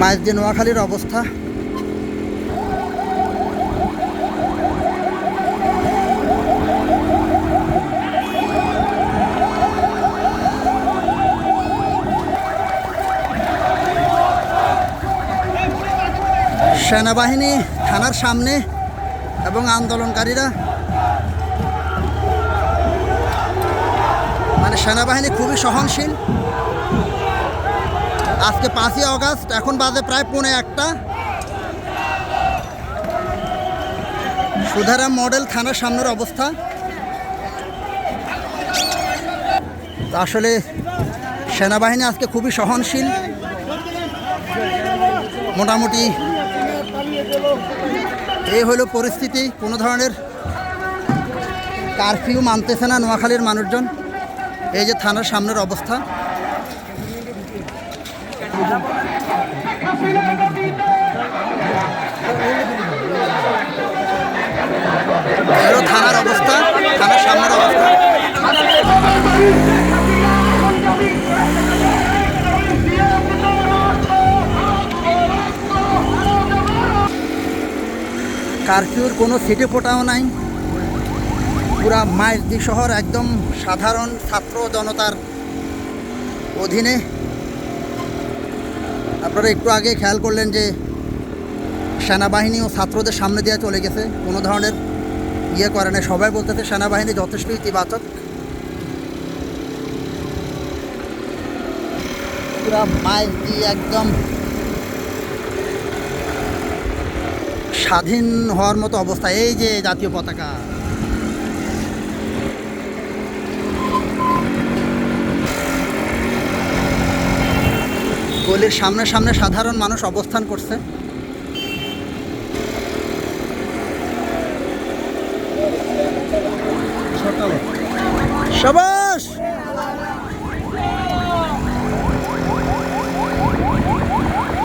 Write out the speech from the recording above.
মাঝদি নোয়াখালীর অবস্থা। সেনাবাহিনী থানার সামনে এবং আন্দোলনকারীরা। মানে সেনাবাহিনী খুবই সহনশীল। আজকে পাঁচই অগাস্ট, এখন বাজে প্রায় পৌনে একটা। সুধারাম মডেল থানার সামনের অবস্থা। আসলে সেনাবাহিনী আজকে খুবই সহনশীল। মোটামুটি এই হলো পরিস্থিতি, কোনো ধরনের কারফিউ মানতেছে না নোয়াখালীর মানুষজন। এই যে থানার সামনের অবস্থা। থানার অবস্থা? থানার সামনের অবস্থা? কারফিউর কোনো সিটে ফোটাও নাই। পুরা মাইজদি শহর একদম সাধারণ ছাত্র জনতার অধীনে। আপনারা একটু আগে খেয়াল করলেন যে সেনাবাহিনী ও ছাত্রদের সামনে দিয়ে চলে গেছে। কোনো ধরনের ইয়ে করে না সবাই বলতেছে সেনাবাহিনী যথেষ্ট ইতিবাচক। একদম স্বাধীন হওয়ার মতো অবস্থা। এই যে জাতীয় পতাকা। গলির সামনে সামনে সাধারণ মানুষ অবস্থান করছে। সবাস!